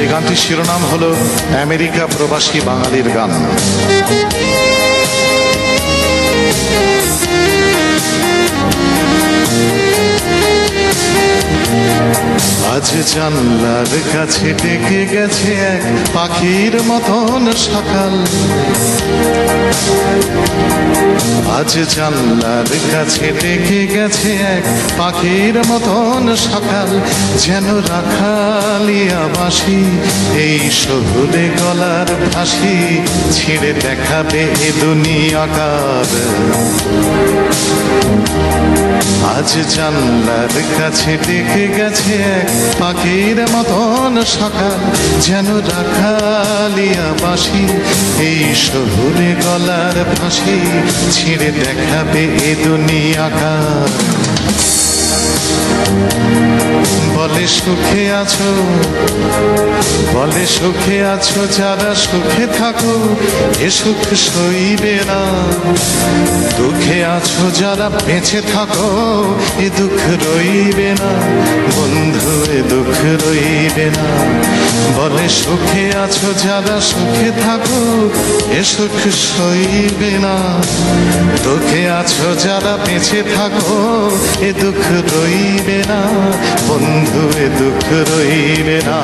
এই গানটির শিরোনাম হলো আমেরিকা প্রবাসী বাঙালির গান। আজ জানলার কাছে ডেকে গেছে এক পাখির মতন সকাল। আজ জানলার কাছে ডেকে গেছে এক পাখির মতন সকাল। যেন রাখালিয়া বাসি এই শহুরে গলার ফাঁসি ছিঁড়ে দেখাবে এ দুনিয়াকার। আজ জানলার কাছে ডেকে গেছে এক পাখির মতন সকাল, যেন রাখালিয়া বাসি। এই শহুরে গলার ফাঁসি ছিঁড়ে দেখাবে এ দুনিয়াকার। বলে সুখে আছো? বলে সুখে আছো যারা সুখে থাকো, এ সুখ সইবে না। দুঃখে আছো যারা বেঁচে থাকো, এ দুঃখ রইবে না। বন্ধু, এ দুঃখ রইবে না। বলে সুখে আছো যারা সুখে থাকো, এ সুখ সইবে না। দুঃখে আছো যারা বেঁচে থাকো, এ দুঃখ রইবে না। বন্ধু এ দুঃখ রইবে না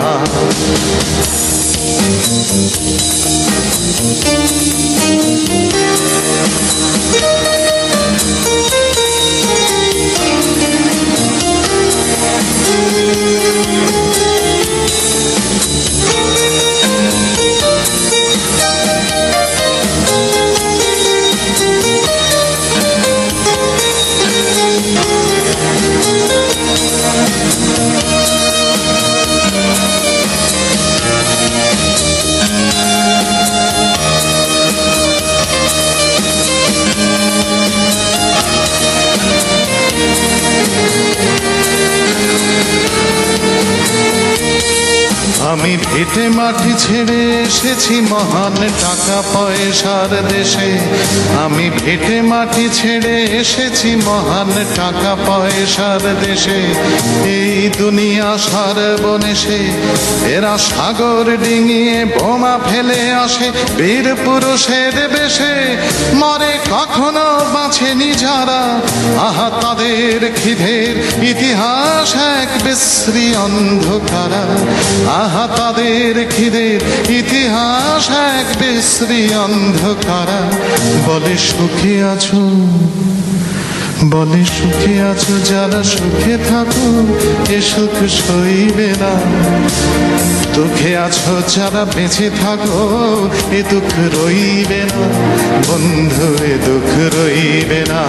আমি ভিটে মাটি ছেড়ে এসেছি মহান টাকা পয়সার দেশে। আমি ভিটে মাটি ছেড়ে এসেছি মহান টাকা পয়সার দেশে। এই দুনিয়া সার বনেছে এরা সাগর ডিঙিয়ে বোমা ফেলে আসে বীর পুরুষের বেশে। মরে কখনো বাঁচেনি যারা, আহা তাদের খিদের ইতিহাস এক বিশ্রী অন্ধকারা। আহা তাদের খিদের ইতিহাস এক বিশ্রী অন্ধকারা। বলে, সুখে আছো, বলে, সুখে আছো যারা সুখে থাকো, এ সুখ সইবে না। দুঃখে আছো যারা বেঁচে থাকো, এ দুঃখ রইবে না। বন্ধু, এ দুঃখ রইবে না।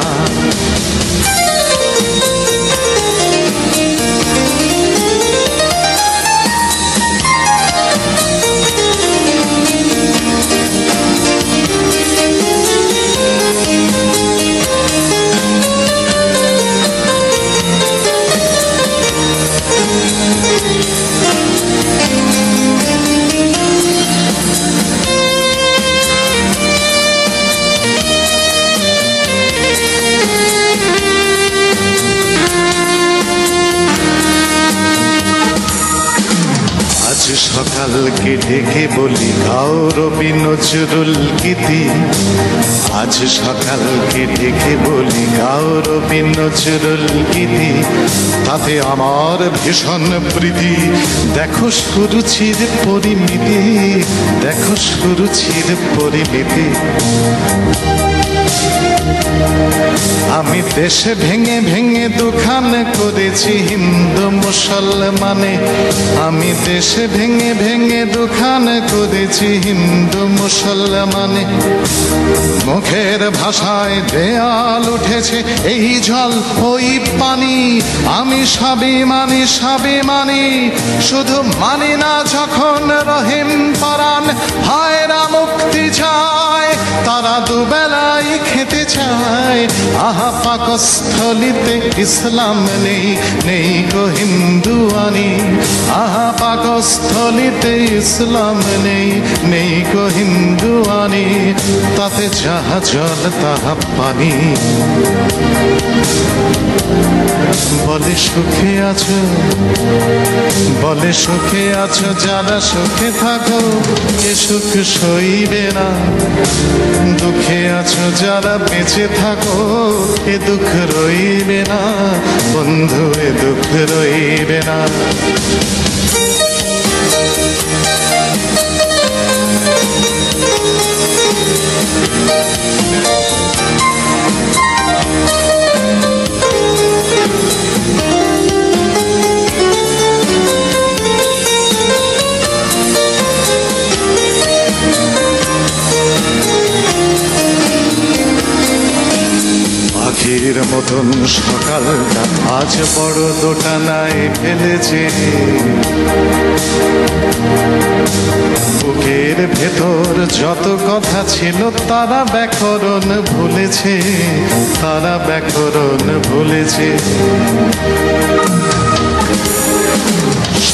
সকালকে ডেকে বলি গাও রবি নজরুল গীতি। আজ সকালকে ডেকে বলি গাও রবি নজরুল গীতি। তাতে আমার ভীষণ প্রীতি। দেখো সুরুচির পরিমিতি, দেখো সুরুচির পরিমিতি। আমি দেশে ভেঙে ভেঙে দোকান করেছি হিন্দু মুসলমানে। আমি দেশে ভেঙে ভেঙে দোকান করেছি হিন্দু মুসলমানে। মুখের ভাষায় দেয়াল উঠেছে, এই জল, ওই পানি। আমি সবই মানি সবই মানি, শুধু মানি না যখন রহিম পরাণ, হায়রা মুক্তি চায়। তারা দুবেলায় খেতে চায়। আহা, পাকস্থলিতে ইসলাম নেই নেই গো হিন্দুয়ানি। আহা, পাকস্থলিতে ইসলাম নেই নেই গো হিন্দুয়ানি। তাতে যাহা জল, তাহা পানি। বলে, সুখে আছো? বলে, সুখে আছো? যারা সুখে থাকো, এ সুখ সইবে না। দুঃখে আছো? যারা বেঁচে থাকো এ দুঃখ রইবে না। বন্ধু এ দুঃখ রইবে না। পাখির মতন সকালটা আজ বড় দোটানায় ফেলেছে। বুকের ভেতর যত কথা ছিল, তারা ব্যাকরণ ভুলেছে। তারা ব্যাকরণ ভুলেছে।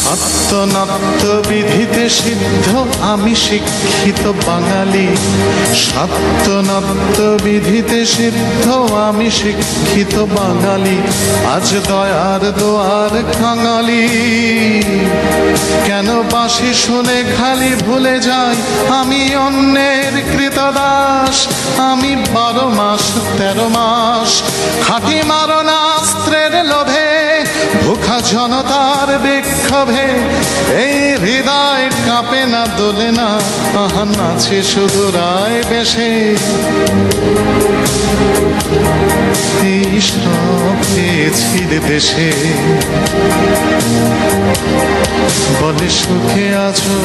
সত্যনাত্য বিধিতে সিদ্ধ আমি শিক্ষিত বাঙালি। সত্যনাত্য বিধিতে সিদ্ধ আমি শিক্ষিত বাঙালি। আজ দয়ার দোয়ার কাঙালি কেন বাসি শুনে খালি ভুলে যাই? আমি অন্যের কৃতদাস। আমি বারো মাস, তেরো মাস। খাটি মারণাস্ত্রের লোভে ভুখা জনতার বিক্ষোভে এই হৃদয় কাঁপে না দোলে না আহান আছে শুধু রায় বেশে এই সব পেয়েছি রে দেশে বলে সুখে আছো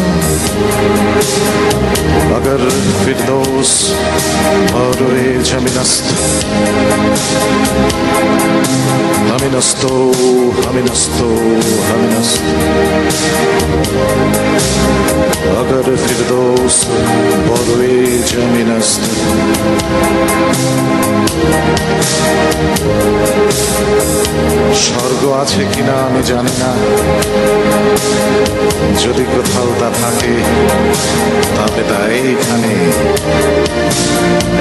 अगर फिरदौस और ये जमीनस्त हमिनस्तो हमिनस्तो हमिनस्त अगर फिरदौस और ये जमीनस्त স্বর্গ আছে কিনা আমি জানি না যদি কোথাও তা থাকে তবে তা এইখানে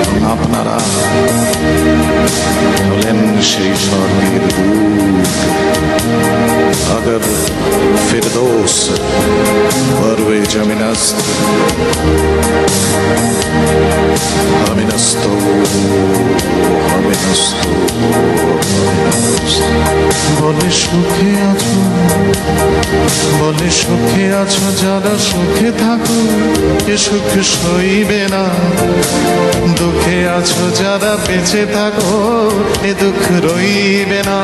এবং আপনারা হলেন সেই স্বর্গের দূত বলে সুখে আছো, বলে সুখে আছো, যারা সুখে থাকো, এ সুখ সইবে না। দুঃখে আছো, যারা বেঁচে থাকো, এ দুঃখ রইবে না।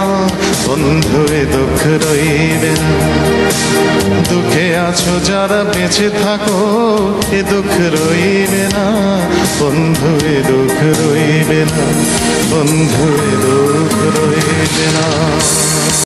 বন্ধু, এ দুঃখ রইবে না। দুঃখে আছো, যারা বেঁচে থাকো, এ দুঃখ রইবে না। বন্ধু, এ দুঃখ রইবে না। বন্ধু, এ দুঃখ রইবে না।